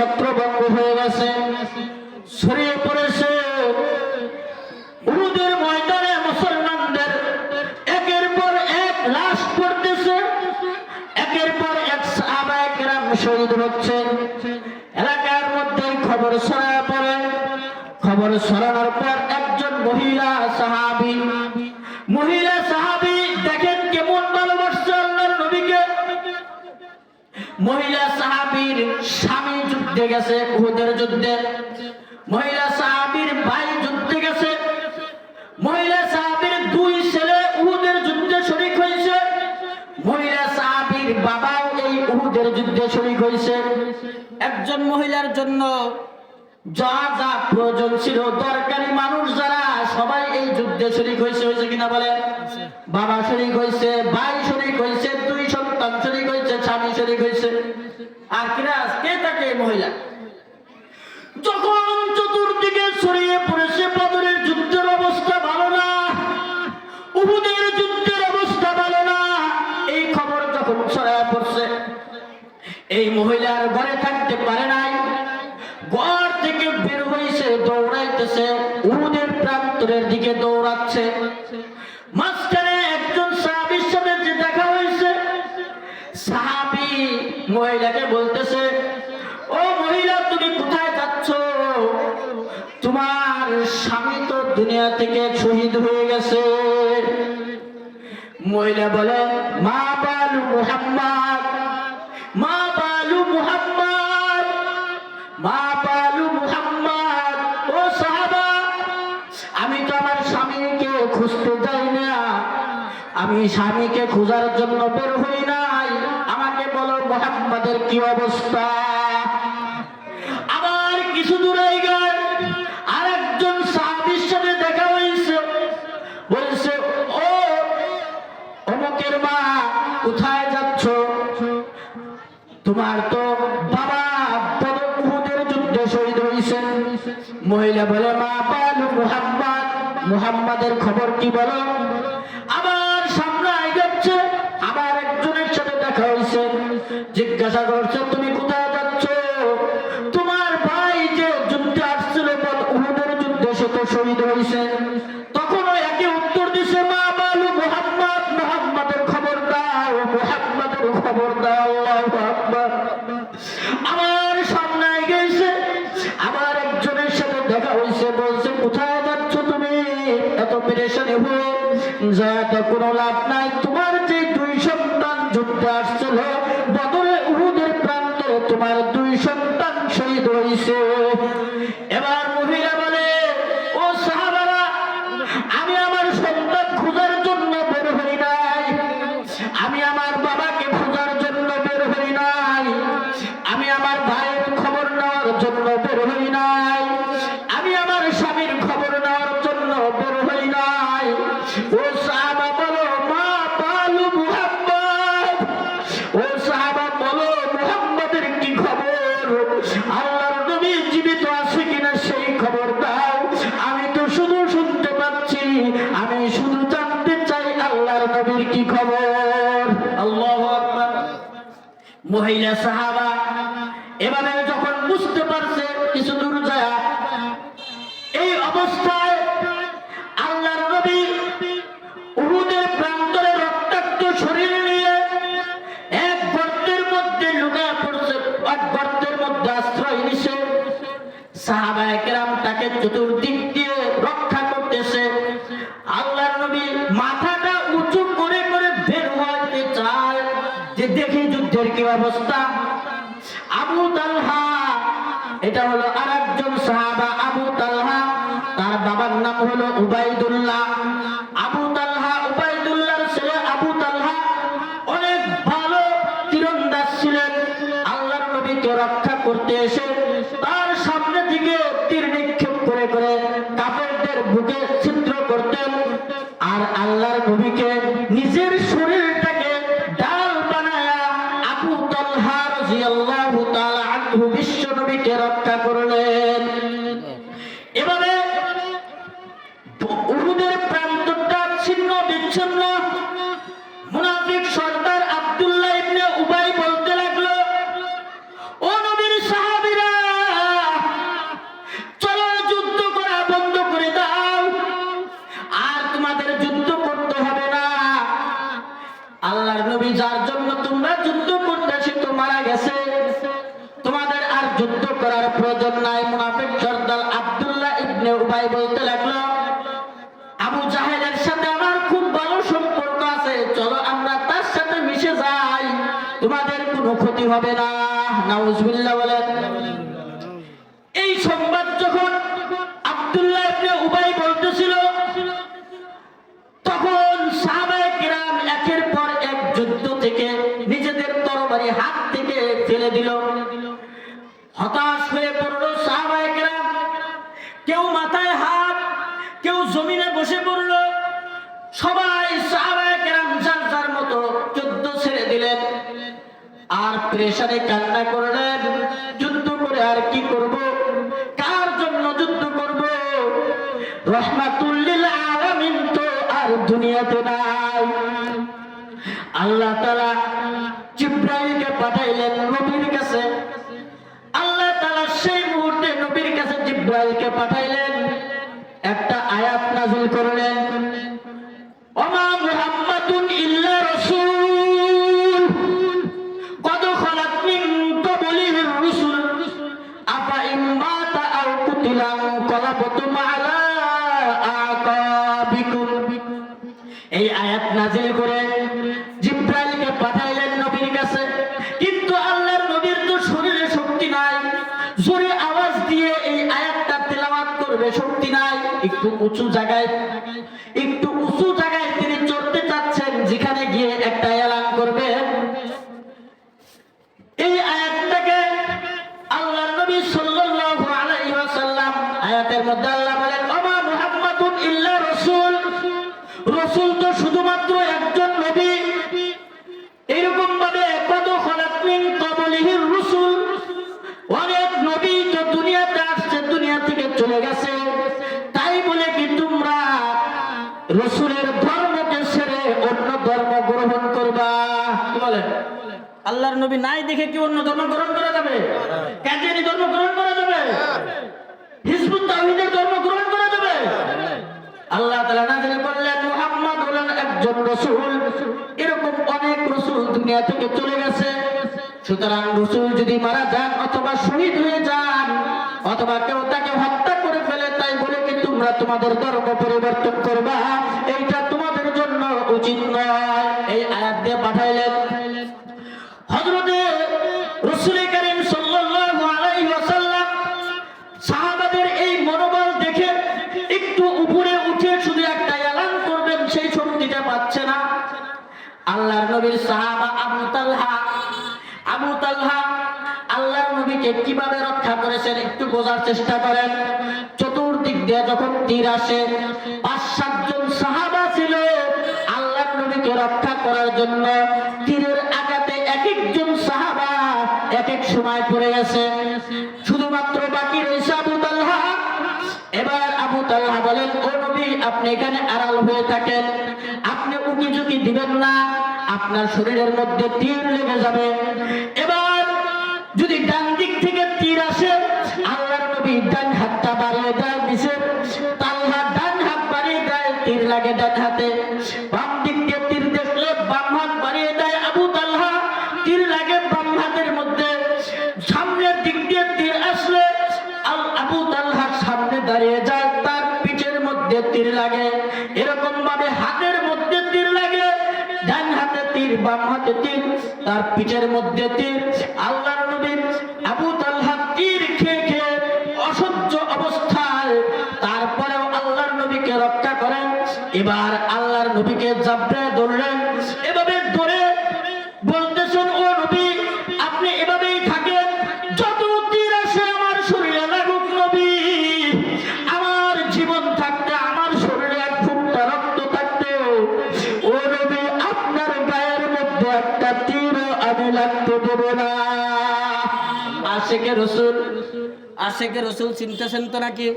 ছত্রভঙ্গ হয়ে গেছে। ছড়িয়ে পড়েছে ময়দানে একের পর এক লাশ পড়তেছে, একের পর এক এলাকার মধ্যে খবর ছড়া পড়ে। খবর ছড়ানোর গেছে উহুদের যুদ্ধে। মহিলা সাহাবীর ভাই যুদ্ধে গেছে। মহিলা সাহাবীর দুই ছেলে উহুদের যুদ্ধে শরিক হয়েছে। মহিলা সাহাবীর বাবাও এই উহুদের যুদ্ধে শরিক হয়েছে। একজন মহিলার জন্য যা যা প্রয়োজন ছিল, দরকারি মানুষ যারা, সবাই এই যুদ্ধে শরিক হয়েছে হয়েছে কিনা বলে বাবা শরিক হয়েছে, ভাই শরিক হয়েছে, দুই সন্তান শরিক হয়েছে স্বামী শরিক হয়েছে আর কিরাজ কে তাকে মহিলা? যখন চতুর্দিকে ছড়িয়ে পড়েছে, বদরের যুদ্ধের অবস্থা ভালো না, উহুদের যুদ্ধের অবস্থা ভালো না, এই খবর যখন ছড়ায় পড়ছে, এই মহিলার ঘরে থাকতে পারে নাই মহিলা বলে, মা বালু মুহাম্মদ, মা বালু মুহাম্মদ, মা বালু মুহাম্মদ, ও সাহাবা, আমি তো আমার স্বামীকে খুঁজতে যাই না। আমি স্বামীকে খোঁজার জন্য বের হই নাই। আমাকে বলো, মোহাম্মদের কি অবস্থা? মুহাম্মাদের খবর কি বলো? আবার সামনে আগাচ্ছে আবার একজনের সাথে দেখা হয়েছে। জিজ্ঞাসা করছে, তুমি কোথায় যাচ্ছ? তোমার ভাই যে যুদ্ধে আসছিল উহুদের যুদ্ধে সে তো শহীদ হয়েছে। কোনো সাহাবা যখন বুঝতে পারছে কিছু দূর যায়, এই অবস্থায় আল্লাহর নবী উহুদের প্রান্তরে রক্তাক্ত শরীর নিয়ে এক গর্তের মধ্যে লুকায় পড়ছে, এক গর্তের মধ্যে আশ্রয় নিছে। সাহাবায়ে কেরাম তাকে চতুর্দিক যুদ্ধের কি অবস্থা? আবু তালহা, এটা হলো আরেকজন সাহাবা, আবু তালহা। তার বাবার নাম হলো উবাইদুল্লাহ। কোনো ক্ষতি হবে না। বলেন। এই সংবাদ যখন উবাই বলতেছিল, তখন একের পর এক যুদ্ধ থেকে নিজেদের তরবারি হাত থেকে ফেলে দিল। হতাশ হয়ে পড়ল কেউ মাথায় হাত, কেউ জমিনে বসে পড়ল। সবাই সাহাবায়ে কিরাম যার যার মতো যুদ্ধ ছেড়ে দিলেন। আর প্রেশারে কান্না করলেন যুদ্ধ করে আর কি করব? কার জন্য যুদ্ধ করব? রহমাতুল্লিল আলামিন তো আর দুনিয়াতে নাই। আল্লাহ তাআলা জিব্রাইলকে পাঠাইলেন নবীর কাছে। আল্লাহ তাআলা সেই মুহূর্তে নবীর কাছে জিব্রাইলকে পাঠাইলেন। উঁচু জায়গায়, একটু উঁচু জায়গায় তিনি চড়তে চাচ্ছেন, যেখানে গিয়ে একটা এলান করবে। এই আয়াতটাকে আল্লাহ নবী সাল্লাল্লাহু আলাইহি ওয়াসাল্লাম আয়াতের মধ্যে নবী নাই দেখে কি অন্য ধর্ম গ্রহণ করা যাবে? কাজেরি ধর্ম গ্রহণ করা যাবে? হিজবুত তাওহীদের ধর্ম গ্রহণ করা যাবে? আল্লাহ তাআলা নাযিল করলেন, মুহাম্মদ হলেন একজন রাসূল। এরকম অনেক রাসূল দুনিয়া থেকে চলে গেছে। সুতরাং রাসূল যদি মারা যান অথবা শহীদ হয়ে যান, অথবা কেউ তাকে হত্যা করে ফেলে, তাই বলে কি তোমরা তোমাদের ধর্ম পরিবর্তন করবা? এইটা তোমাদের জন্য উচিত নয়। এই আয়াত দিয়ে পাঠাইলেন সেই শক্তিটা পাচ্ছে না। আল্লাহর নবীর সাহাবা আবু তালহা আবু তালহা, আল্লাহর নবীকে কীভাবে রক্ষা করেছেন একটু বোঝার চেষ্টা করেন। চতুর্দিক দিয়ে যখন তীর আসে, পাঁচ সাতজন সাহাবা ছিল আল্লাহর নবীকে রক্ষা করার জন্য। তীরের আঘাতে এক একজন সাহাবা এক এক সময় পড়ে গেছে। এবার বলেন, ও নবী, আপনি এখানে আড়াল হয়ে থাকেন। আপনি উকি ঝুঁকি দিবেন না। আপনার শরীরের মধ্যে তীর লেগে যাবে। এবার যদি ডান দিক থেকে তীর আসে, আল্লাহর নবী ডান হাতটা বাড়িয়ে দেয় নিচে তার পিঠের মধ্যে তীর আল্লাহর নবী আবু তালহা তীর খেয়ে খেয়ে অসহ্য অবস্থায় তারপরেও আল্লাহর নবীকে রক্ষা করেন। এবার আল্লাহর নবীকে জাবড়ে আশেকে রসুল চিনতেছেন তো নাকি?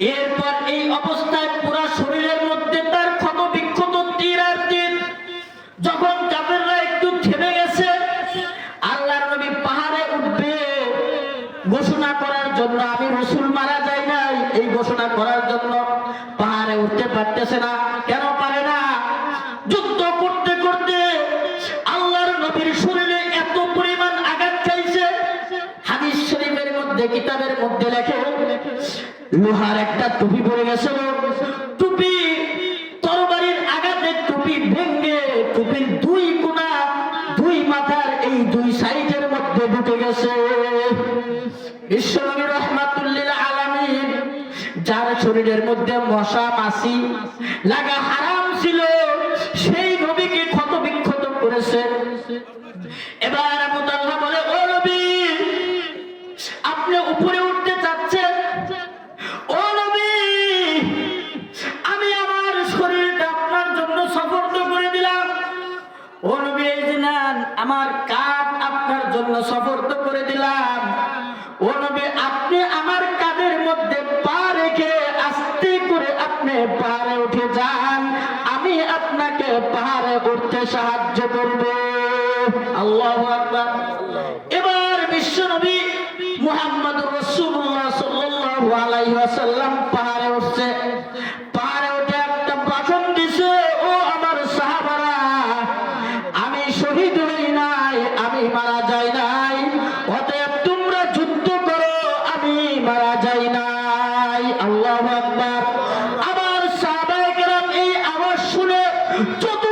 এরপর এই অবস্থায় পুরা শরীরের মধ্যে তার ক্ষত বিক্ষত তীর আর তীর। যখন কাফেররা একটু থেমে গেছে, আল্লাহর নবী পাহাড়ে উঠবে। ঘোষণা করার জন্য আমি রসুল মারা যাই নাই। এই ঘোষণা করার জন্য পাহাড়ে উঠতে পারতেছে না। মধ্যে লেখে, লোহার একটা টুপি পড়ে গেছিল টুপি, তরবারির আঘাতে টুপি ভেঙ্গে টুপির দুই কোনা দুই মাথার এই দুই সাইডের মধ্যে ঢুকে গেছে। বিশ্বনবী রহমাতুল্লিল আলামিন, যার শরীরের মধ্যে মশা, মাছি লাগা হারাম নবী, আপনি আমার কাদের মধ্যে পা রেখে আস্তে করে আপনি পাহাড়ে উঠে যান। আমি আপনাকে পাহাড়ে উঠতে সাহায্য করব। আল্লাহ আকবার। শুনে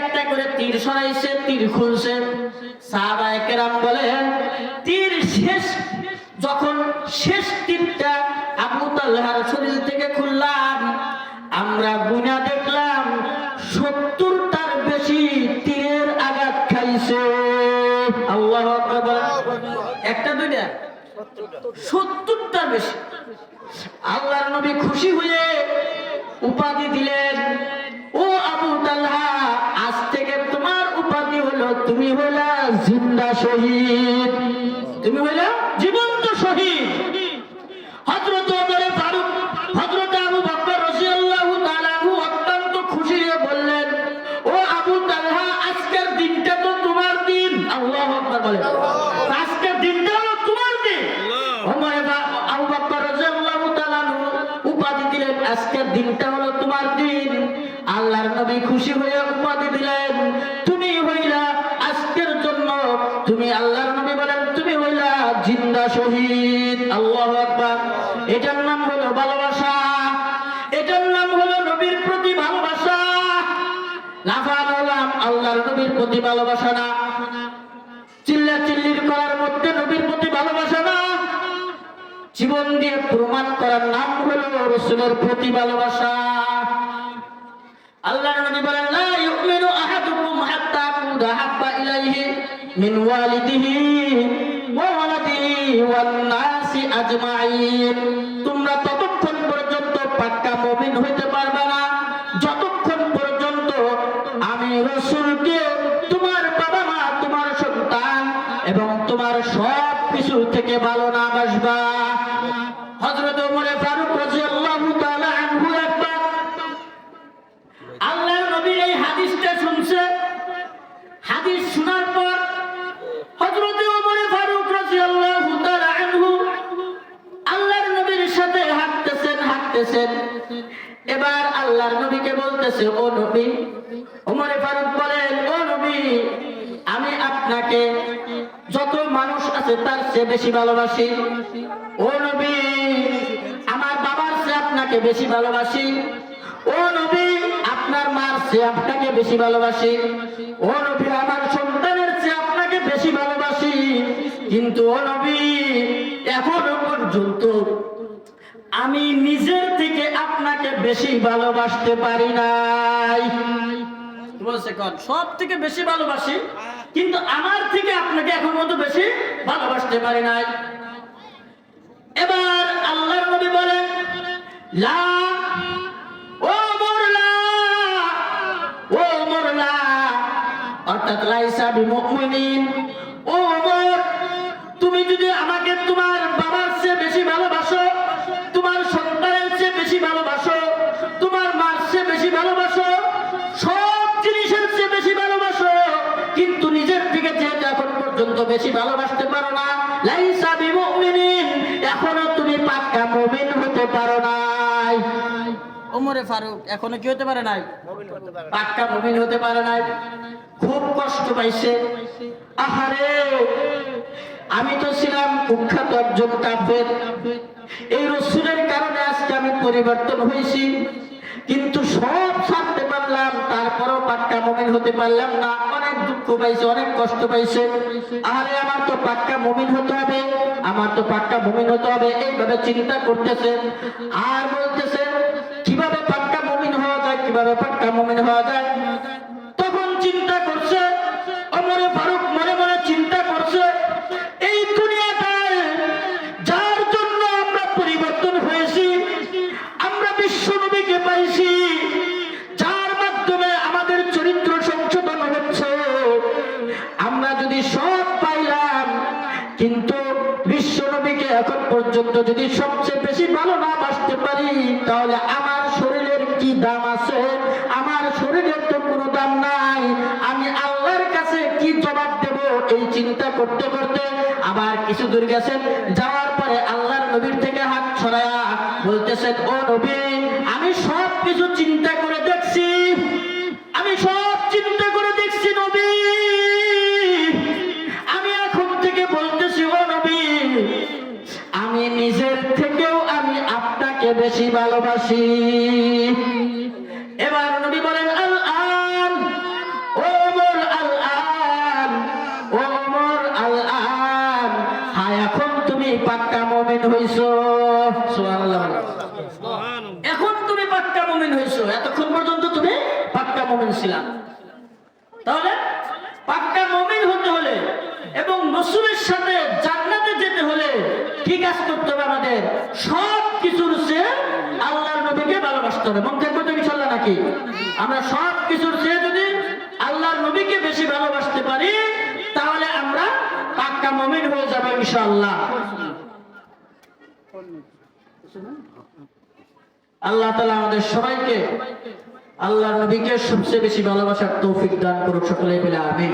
একটা করে তীর সরাইছে, তীর খুলছে। বলেন তীর শেষ। যখন শেষ তীরটা আবু তালহার শরীর থেকে খুললাম, আমরা গুনা দেখলাম, সত্তরটার বেশি তীরের আঘাত খাইছে। আল্লাহ একটা, দুইটা। সত্তরটার বেশি। আল্লাহর নবী খুশি হয়ে উপাধি দিলেন। ও আবু তালহা তুমি হলা জিন্দা শহীদ। তুমি হইলা জীবন্ত শহীদ। হযরত নাম হলো ভালোবাসা। এটার নাম হলো নবীর প্রতি ভালোবাসা। লাফান আল্লাহর নবীর প্রতি ভালোবাসা না। চিল্লা চিল্লির করার মধ্যে নবীর প্রতি ভালোবাসা না। জীবন দিয়ে প্রমাণ করার নাম হলো রসুলের প্রতি ভালোবাসা। আল্লাহর নবী বলেন, লা ইউমিনু আহাদুকুম হাত্তা কুদা ইলাইহি মিন ওয়ালিদিহি ওয়া ওয়ালাদিহি ওয়ান নাসি আজমাইন। মুমিন হইতে পারবে না। যতক্ষণ পর্যন্ত আমি রসুলকে, তোমার বাবা মা তোমার সন্তান এবং তোমার সব কিছু থেকে ভালো না বাসবা হযরত ওমর ফারুক রাদিয়াল্লাহু তাআলা আনহু একবার আল্লাহর নবীর এই হাদিসটা শুনছে হাদিস শোনার পর হযরত ওমর ফারুক রাদিয়াল্লাহু তাআলা আনহু আল্লাহর নবীর সাথে হাঁটতেছেন হাঁটতেছেন এবার আল্লাহর নবীকে বলতেছে ও নবী ওমর ফারুক বলেন ও নবী আমি আপনাকে যত মানুষ আছে তার চেয়ে বেশি ভালোবাসি। ও নবী, আমার বাবার চেয়ে আপনাকে বেশি ভালোবাসি। ও নবী, আপনার মার চেয়ে আপনাকে বেশি ভালোবাসি। ও নবী, আমার সন্তানের চেয়ে আপনাকে বেশি ভালোবাসি। কিন্তু ও নবী, এখনও পর্যন্ত আমি নিজের থেকে আপনাকে বেশি ভালোবাসতে পারি নাই। সব থেকে বেশি ভালোবাসি কিন্তু আমার থেকে আপনাকে এখন মতো বেশি ভালোবাসতে পারি নাই। এবার আল্লাহ নবী বলেন, লা, ও মোরলা ও মোরলা, অর্থাৎ লাইসা বিমুমিনিন ও মোর, তুমি যদি আমাকে তোমার বেশি ভালোবাসতে পারো না। লাইসা বিমুমিনিন এখনও তুমি পাক্কা মুমিন হতে পারো নাই। ওমরে ফারুক এখনও কি হতে পারে নাই? পাক্কা মুমিন হতে পারে নাই। খুব কষ্ট পাইছে। আহারে আমি তো ছিলাম কুখ্যাত একজন কাফের। এই রসুলের কারণে আজকে আমি পরিবর্তন হয়েছি। কিন্তু সব ছাড়তে তারপরেও পাক্কা মুমিন হতে পারলাম না। অনেক দুঃখ পাইছে, অনেক কষ্ট পাইছে। আরে, আমার তো পাক্কা মুমিন হতে হবে, আমার তো পাক্কা মুমিন হতে হবে, এইভাবে চিন্তা করতেছে। আর বলতেছে, কীভাবে পাক্কা মুমিন হওয়া যায়, কীভাবে পাক্কা মুমিন হওয়া যায়? পর্যন্ত যদি সবচেয়ে বেশি ভালো না বাসতে পারি, তাহলে আমার শরীরের কি দাম আছে? আমার শরীরের তো কোনো দাম নাই। আমি আল্লাহর কাছে কি জবাব দেব এই চিন্তা করতে করতে আবার কিছু দূর গেছেন। যাওয়ার পরে আল্লাহর নবীর থেকে হাত ছড়ায়া বলতেছেন, ও নবী, আমি সব কিছু চিন্তা করে দেখছি। আমি সব আপনাকে বেশি ভালোবাসি। এবার নবী বলেন আল আন ওমর আল আন ওমর আল আন হ্যাঁ এখন তুমি পাক্কা মুমিন হইছো। সুবহানাল্লাহ। এখন তুমি পাক্কা মুমিন হইছো। এতক্ষণ পর্যন্ত তুমি পাক্কা মুমিন ছিলা। তাহলে পাক্কা মুমিন হতে হলে এবং রসুলের সাথে জান্নাতে যেতে হলে কি কাজ করতে হবে আমাদের সব কিছুর চেয়ে আল্লাহর নবীকে ভালোবাসতে হবে। মন থাকবে তো ইনশাল্লাহ নাকি? আমরা সব কিছুর চেয়ে যদি আল্লাহর নবীকে বেশি ভালোবাসতে পারি, তাহলে আমরা পাক্কা মুমিন হয়ে যাব ইনশাআল্লাহ। আল্লাহ তালা আমাদের সবাইকে আল্লাহ নবীকে সবচেয়ে বেশি ভালোবাসার তৌফিক দান করুক সকলে মিলে আমিন।